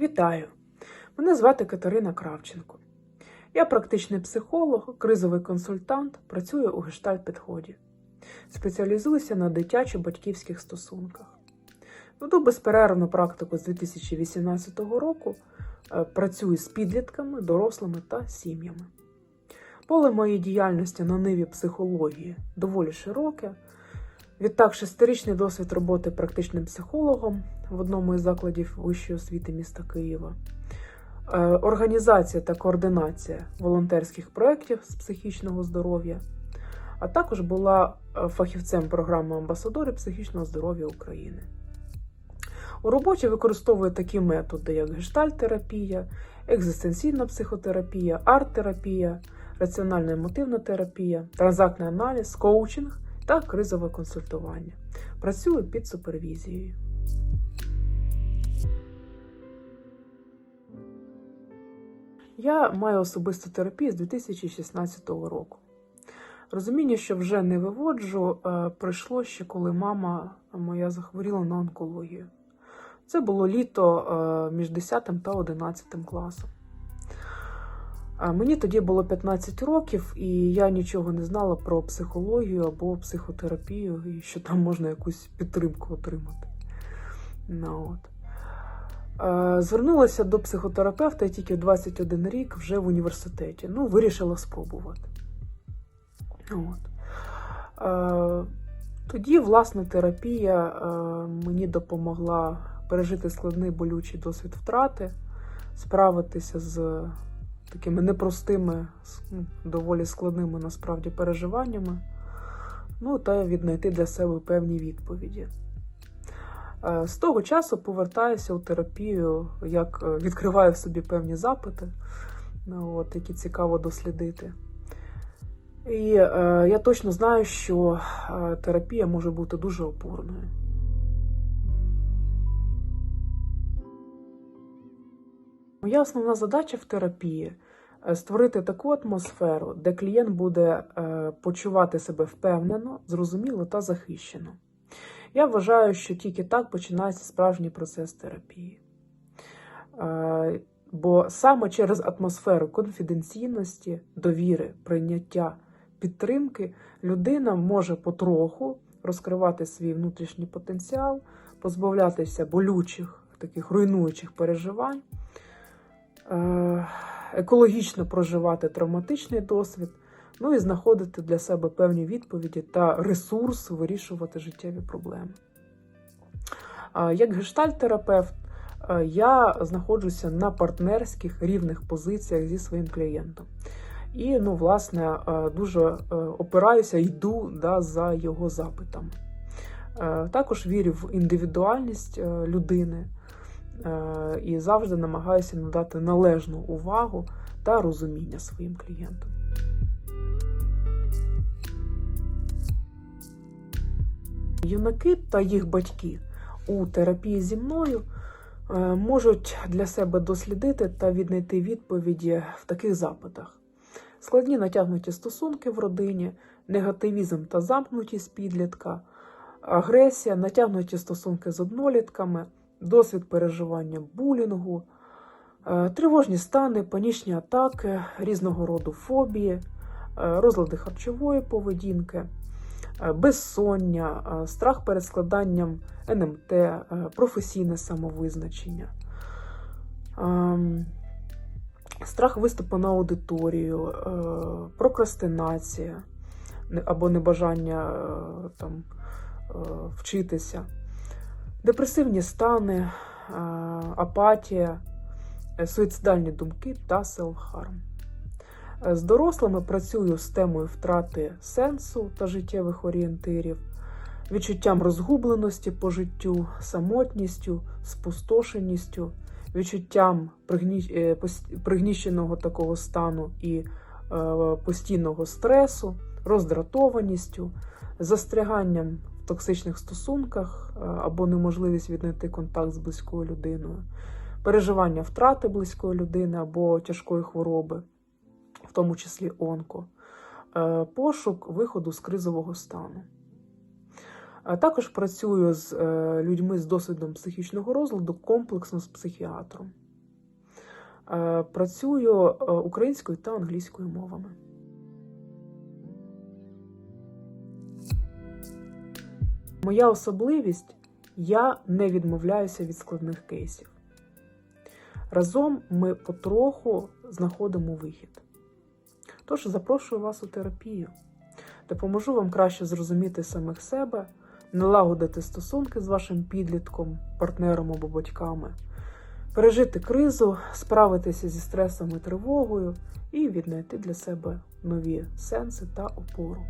Вітаю! Мене звати Катерина Кравченко. Я практичний психолог, кризовий консультант, працюю у гештальт-підході. Спеціалізуюся на дитячо-батьківських стосунках. Веду безперервну практику з 2018 року. е, Працюю з підлітками, дорослими та сім'ями. Поле моєї діяльності на ниві психології доволі широке. Відтак, шестирічний досвід роботи практичним психологом в одному із закладів вищої освіти міста Києва, Е, організація та координація волонтерських проєктів з психічного здоров'я, а також була е, фахівцем програми амбасадорів психічного здоров'я України. У роботі використовую такі методи, як гештальт-терапія, екзистенційна психотерапія, арт-терапія, раціональна емотивна терапія, транзактний аналіз, коучинг та кризове консультування. Працюю під супервізією. Я маю особисту терапію з 2016 року. Розуміння, що вже не виводжу, е, прийшло ще коли мама моя захворіла на онкологію. Це було літо е, між 10 та 11 класом. Мені тоді було 15 років, і я нічого не знала про психологію або психотерапію, і що там можна якусь підтримку отримати. Ну, от. Е, Звернулася до психотерапевта тільки в 21 рік вже в університеті. Ну, вирішила спробувати. От. Е, Тоді, власне, терапія е, мені допомогла пережити складний болючий досвід втрати, справитися з такими непростими, доволі складними насправді переживаннями, ну та віднайти для себе певні відповіді. Е, З того часу повертаюся у терапію, як е, відкриваю в собі певні запити, ну, от, які цікаво дослідити. І е, я точно знаю, що е, терапія може бути дуже опорною. Моя основна задача в терапії е, створити таку атмосферу, де клієнт буде е, почувати себе впевнено, зрозуміло та захищено. Я вважаю, що тільки так починається справжній процес терапії. Е, Бо саме через атмосферу конфіденційності, довіри, прийняття, підтримки людина може потроху розкривати свій внутрішній потенціал, позбавлятися болючих, таких руйнуючих переживань, екологічно проживати травматичний досвід, ну і знаходити для себе певні відповіді та ресурс вирішувати життєві проблеми. Як гештальт-терапевт, е, я знаходжуся на партнерських рівних позиціях зі своїм клієнтом. І, ну, власне, е, дуже е, опираюся, йду да, за його запитами. Е, Також вірю в індивідуальність е, людини е, і завжди намагаюся надати належну увагу та розуміння своїм клієнтам. Юнаки та їх батьки у терапії зі мною е, можуть для себе дослідити та віднайти відповіді в таких запитах: складні натягнуті стосунки в родині, негативізм та замкнутість підлітка, агресія, натягнуті стосунки з однолітками, досвід переживання булінгу, е, тривожні стани, панічні атаки, різного роду фобії, е, розлади харчової поведінки е, безсоння, страх перед складанням НМТ, професійне самовизначення, ем, страх виступу на аудиторію, прокрастинація або небажання там, вчитися, депресивні стани, е, апатія, е, суїцидальні думки та селф-харм. Е, З дорослими працюю з темою втрати сенсу та життєвих орієнтирів, відчуттям розгубленості по життю, самотністю, спустошеністю, відчуттям пригні... пригніщеного такого стану і постійного стресу, роздратованістю, застряганням токсичних стосунках е, або неможливість віднайти контакт з близькою людиною, переживання втрати близької людини або тяжкої хвороби в тому числі онко, е, пошук виходу з кризового стану. Е, Також працюю з людьми з досвідом психічного розладу комплексно з психіатром. Працюю українською та англійською мовами. Моя особливість я не відмовляюся від складних кейсів. Разом ми потроху знаходимо вихід. Тож запрошую вас у терапію. Допоможу вам краще зрозуміти самих себе, налагодити стосунки з вашим підлітком, партнером або батьками, пережити кризу, справитися зі стресом і тривогою і віднайти для себе нові сенси та опору.